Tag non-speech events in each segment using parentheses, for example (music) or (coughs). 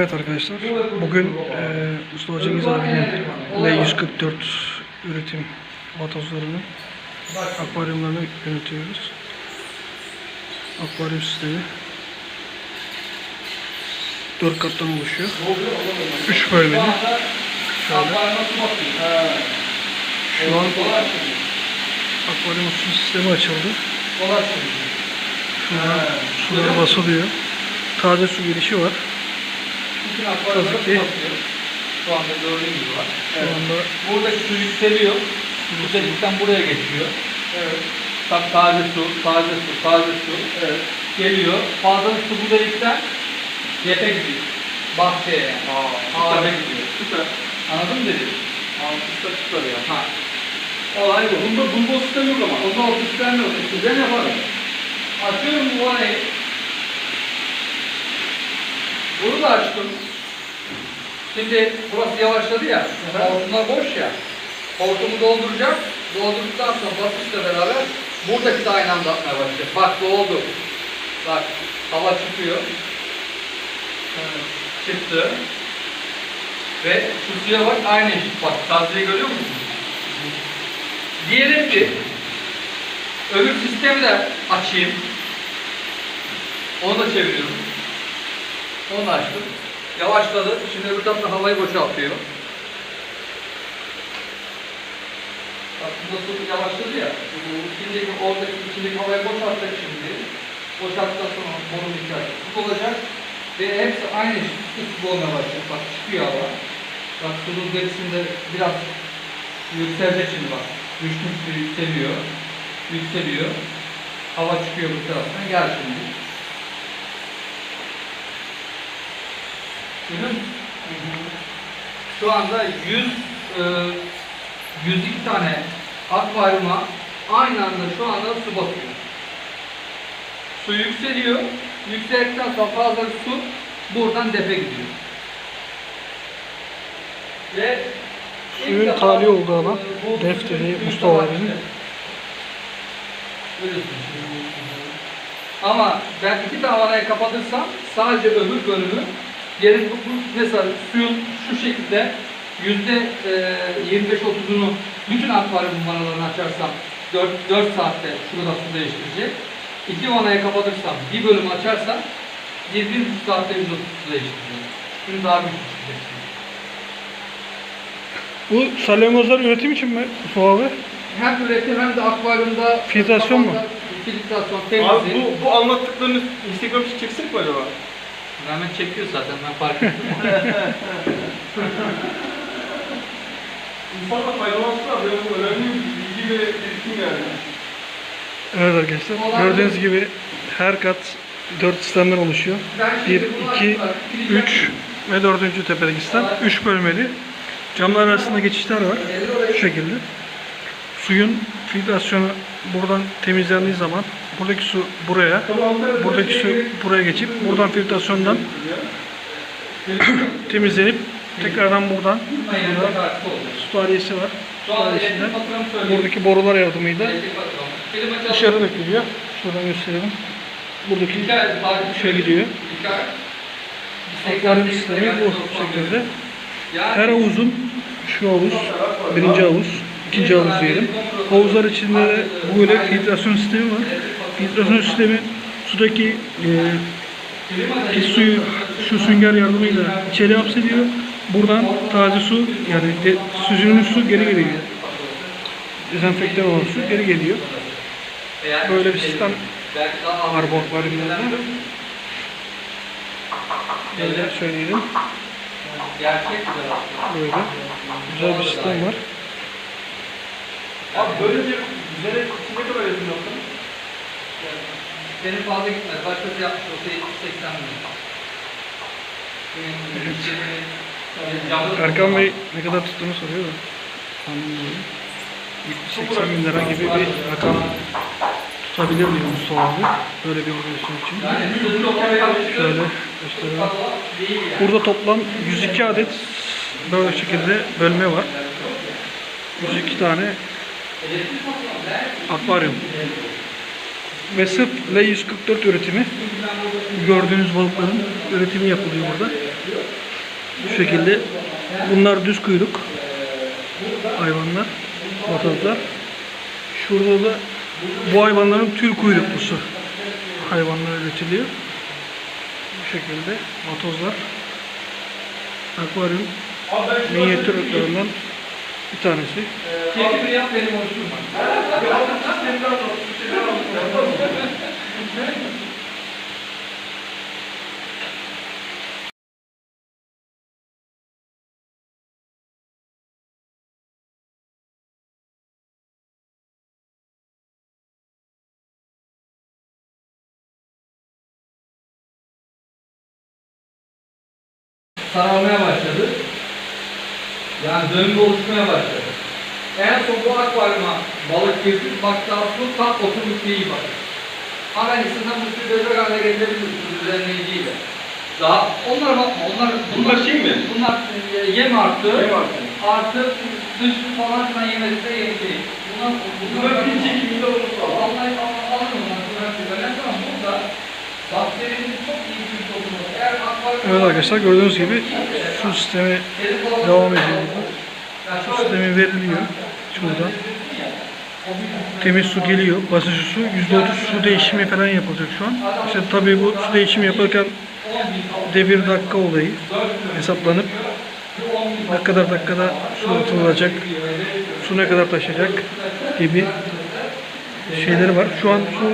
Evet arkadaşlar, bugün e, Mustafa Cengiz abinin L144 üretim vatozlarını, akvaryumlarını yönetiyoruz. Akvaryum sistemi 4 kattan oluşuyor. 3 bölmeli. Şöyle. Şu an akvaryum su sistemi açıldı. Şuradan suları basılıyor. Taze su girişi var. Tabii ki. Şu anda gördüğün gibi var. Şu anda Burada su yükseliyor. Bu delikten buraya geçiyor. Evet. Bak taze su, taze su, taze su. Evet. Geliyor. Fazla su bu delikten cepe gidiyor. Bahçeye yani. Aa, Ağaca gidiyor. Süper. Anladın mı dedim? Altı süper ya. Ha. Olay bu. Bunda bunda sistem yok ama. O zaman sistem yok. Güzel yaparım. Açıyorum bu vanayı. Bunu da açtım. Şimdi burası yavaşladı ya. Hortumlar boş ya. Hortumu dolduracak. Doldurduktan sonra basınçla beraber buradaki de aynı anda atmaya başlayacak. Bak doldu. Bak hava çıkıyor. Çıktı. Ve şu suya bak aynı eşit. Bak tazeyi görüyor musun? Diyelim ki öbür sistemi de açayım. Onu da çeviriyorum. Onu da açtım. Yavaşladı. Şimdi öbür tarafta havayı boşaltıyor. Bak burada su yavaşladı ya. Bu içindeki, oradaki içindeki havayı boşaltacak şimdi. Boşalttıktan sonra borun içerisi su olacak. Ve hepsi aynı şekilde su olmaya başlayacak. Bak çıkıyor hava. Bak suyun derisinde biraz yükselecek şimdi bak. Düştüm su yükseliyor. Yükseliyor. Hava çıkıyor bu taraftan. Gel şimdi. Görüyor musun? Şu anda 100 e, 102 tane akvaryuma aynı anda şu anda su batıyor. Su yükseliyor. Yükseldikten sonra fazla su buradan depe gidiyor. Ve Suyun tali olduğu alan, e, bu def suyun dediği büyük Mustafa abinin. Ama ben iki tane vanayı kapatırsam sadece öbür bölümü geri bu, bu mesela suyun şu şekilde yüzde e, 25-30'unu bütün akvaryum vanalarını açarsam 4, 4 saatte şurada su değiştirecek. İki vanayı kapatırsam bir bölüm açarsam 1-1,5 saatte yüzde su değiştirecek. Şimdi daha büyük çıkacak. bu salyangozlar üretim için mi Mustafa abi? Hem üretim hem de akvaryumda Filtrasyon mu? Filtrasyon, Abi temizlik. bu, bu anlattıklarını Instagram için çeksek mi acaba? Mehmet çekiyor zaten ben fark ettim. İnsanla faydalansınlar. Benim bu önemli bir bilgi ve birikim yani. Evet arkadaşlar, gördüğünüz gibi her kat 4 sistemden oluşuyor. Ben 1, şimdi bunu 2, açıp 3 ve 4. tepedeki sistem 3 bölmeli. Camlar arasında geçişler var. Şu şekilde. Suyun filtrasyonu buradan temizlendiği zaman buradaki su buraya, buradaki su buraya geçip buradan filtrasyondan (coughs) temizlenip tekrardan buradan su tahliyesi var. Su buradaki borular yardımıyla dışarı dökülüyor. Şuradan gösterelim. Buradaki şey gidiyor. Akvaryum sistemi bu şekilde. Her havuzun şu havuz, birinci havuz, ikinci havuz diyelim. Havuzlar içinde de böyle filtrasyon sistemi var. Filtrasyon sistemi sudaki e, pis suyu şu sünger yardımıyla içeri hapsediyor. Buradan taze su yani de, süzülmüş su geri geliyor. Dezenfektan olan su geri geliyor. Böyle bir sistem var bu akvaryumlarda. Böyle söyleyelim. Gerçek güzel aslında. Böyle. Güzel bir sistem var. Abi böyle bir güzel ne kadar yazın yaptın? Benim fazla gitmez. Başkası yapmış olsa 80 milyon. Benim Erkan Bey ne kadar tuttuğunu soruyor da. Anlamıyorum. 80 bin lira gibi bir rakam tutabilir diyor Mustafa abi. Böyle bir organizasyon için. Şöyle yani. Burada toplam 102 adet böyle şekilde bölme var. 102 tane akvaryum. ve sırf L144 üretimi. Gördüğünüz balıkların üretimi yapılıyor burada. Bu şekilde. Bunlar düz kuyruk hayvanlar, vatozlar. Şurada da bu hayvanların tül kuyruklusu hayvanlar üretiliyor. Bu şekilde vatozlar akvaryum minyatür ırklarından bir tanesi. Keyfini yap benim sararmaya başladı. Yani döngü oluşmaya başladı. En son bu akvaryuma balık girdi, baktığı su tam oturmuş değil bak. Ama ben istesem bu haline getirebilirim su düzenleyiciyle. Daha onlar bakma, onlar Bunlar şey mi? Bunlar e, yem artı, Yem artı. artı dış falan filan yemesi de yem değil. Bunlar, Bunlar pil çekiminde olması lazım. Vallahi alırım bunlar. Bunlar güzel. Ama burada bakterinin çok iyi bir topluluğu. Eğer akvaryum Evet arkadaşlar gördüğünüz gibi su sistemi devam ediyor burada. Su sistemi veriliyor şuradan. Temiz su geliyor. Basıncı su. %30 su değişimi falan yapılacak şu an. İşte tabii bu su değişimi yapılırken devir dakika olayı hesaplanıp ne kadar dakikada su atılacak, su ne kadar taşıyacak gibi şeyleri var. Şu an su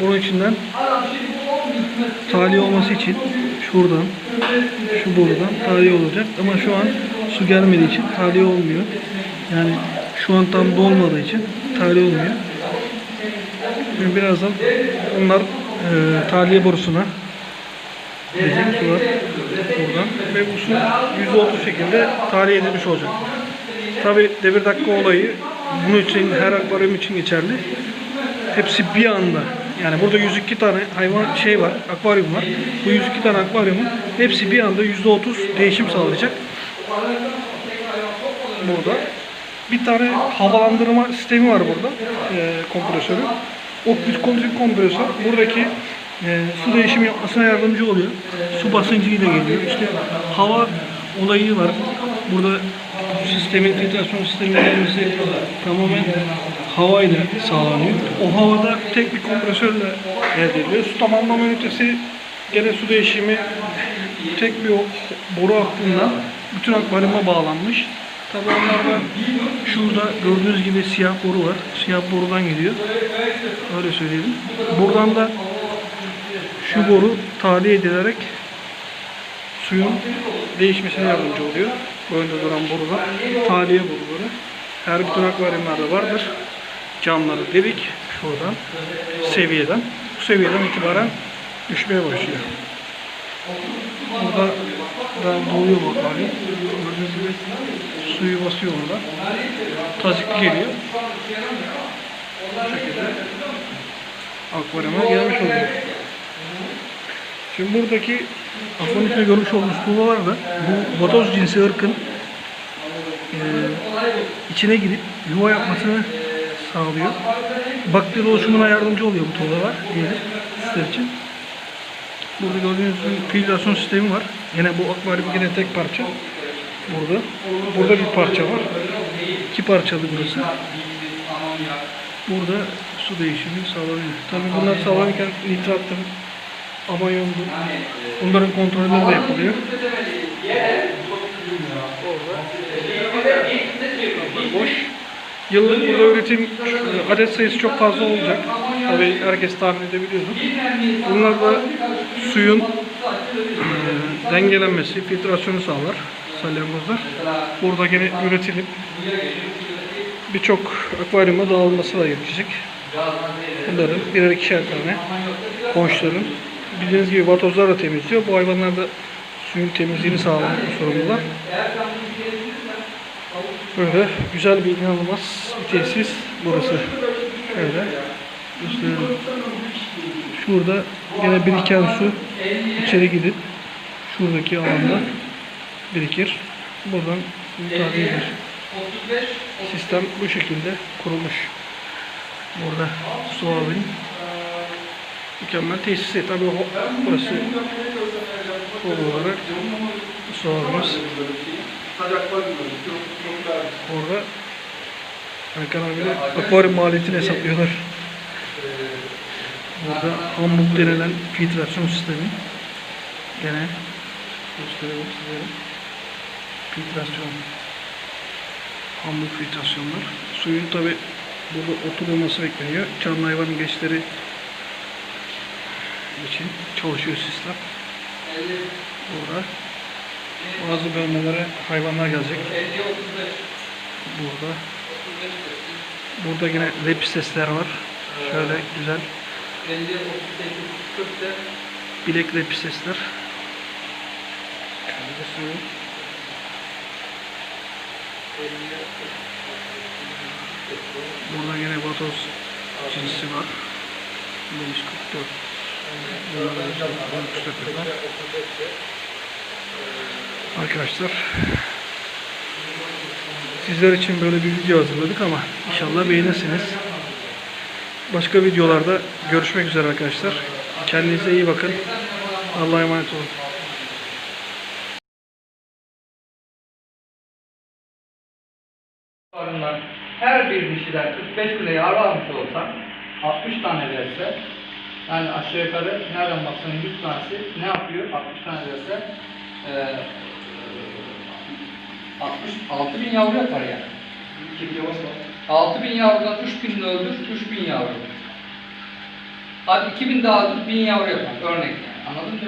bunun içinden tahliye olması için şuradan şu borudan tahliye olacak ama şu an su gelmediği için tahliye olmuyor. Yani şu an tam dolmadığı için tahliye olmuyor. Şimdi birazdan onlar e, tahliye borusuna gelecek sular buradan ve bu su %30 şekilde tahliye edilmiş olacak. Tabi devir dakika olayı bunun için her akvaryum için geçerli. Hepsi bir anda yani burada 102 tane hayvan şey var, akvaryum var. Bu 102 tane akvaryumun hepsi bir anda %30 değişim sağlayacak. Burada. Bir tane havalandırma sistemi var burada. E, kompresörü. O bir kompresör buradaki e, su değişimi yapmasına yardımcı oluyor. Su basıncıyla geliyor. İşte hava olayı var. Burada sistemin filtrasyon sisteminin gelmesi tamamen havayla sağlanıyor. O havada tek bir kompresörle elde ediliyor. Su tamamlama ünitesi gene su değişimi tek bir boru hattından bütün akvaryuma bağlanmış. Tabi şurada gördüğünüz gibi siyah boru var. Siyah borudan gidiyor. Öyle söyleyelim. Buradan da şu boru tahliye edilerek suyun değişmesine yardımcı oluyor. Önde duran borular. Tahliye boruları. Her bütün akvaryumlarda vardır. Camları delik şuradan seviyeden. Bu seviyeden itibaren düşmeye başlıyor. Burada da doluyor bu akvaryum. Gördüğünüz gibi suyu basıyor orada. Tazik geliyor. Bu şekilde akvaryuma gelmiş oluyor. Şimdi buradaki içinde görmüş olduğunuz tuğlalar da bu vatoz cinsi ırkın eee, içine girip yuva yapmasını sağlıyor. Bakteri oluşumuna yardımcı oluyor bu tuğlalar diyelim sizler için. Burada gördüğünüz gibi filtrasyon sistemi var. Yine bu akvaryum yine tek parça. Burada. Burada bir parça var. İki parçalı burası. Burada su değişimi sağlanıyor. Tabii bunlar sağlanırken nitrattır, amonyumdur. Bunların kontrolleri de yapılıyor. Orada. Boş. Yıllık burada üretim e, adet sayısı çok fazla olacak. Tabii herkes tahmin edebiliyordur. Bunlar da suyun e, dengelenmesi, filtrasyonu sağlar salyangozlar. Burada gene üretilip birçok akvaryuma dağılması da gerekecek. Bunların birer ikişer tane konçların bildiğiniz gibi vatozlar da temizliyor. Bu hayvanlar da suyun temizliğini sağlamakla sorumlular. Böyle güzel bir inanılmaz bir tesis burası. Şöyle gösterelim. Şurada yine biriken su içeri gidip şuradaki alanda birikir. Buradan tahliye edilir. Sistem bu şekilde kurulmuş. Burada su abinin mükemmel tesisi. Tabii o, burası olarak abimiz. Orada Erkan abiyle akvaryum maliyetini hesaplıyorlar. Burada Hamburg denilen filtrasyon sistemi. Gene gösterelim sizlere. Filtrasyon. Hamburg filtrasyonlar. Suyun tabi burada oturulması bekleniyor. Canlı hayvanın geçleri için çalışıyor sistem. Burada bazı bölmelere hayvanlar gelecek. 50 35 Burada. Burada yine lepistesler var. Şöyle güzel 50 38 40 de bilek göstereyim. 50 Burada yine vatoz cinsi var. 544. Bunlar da işte büyük sepetler. Arkadaşlar sizler için böyle bir video hazırladık ama inşallah beğenirsiniz. Başka videolarda görüşmek üzere arkadaşlar. Kendinize iyi bakın. Allah'a emanet olun. Her bir dişiden 45 kilo yavru almış olsa 60 tane verse yani aşağı yukarı nereden baksan 100 tanesi ne yapıyor? 60 tane verse eee 60 6000 yavru yapar yani. 6000 yavrudan 3000 öldür, 3000 yavru. Hadi 2000 daha öldür, 1000 yavru yapar. Örnek yani. Anladın mı?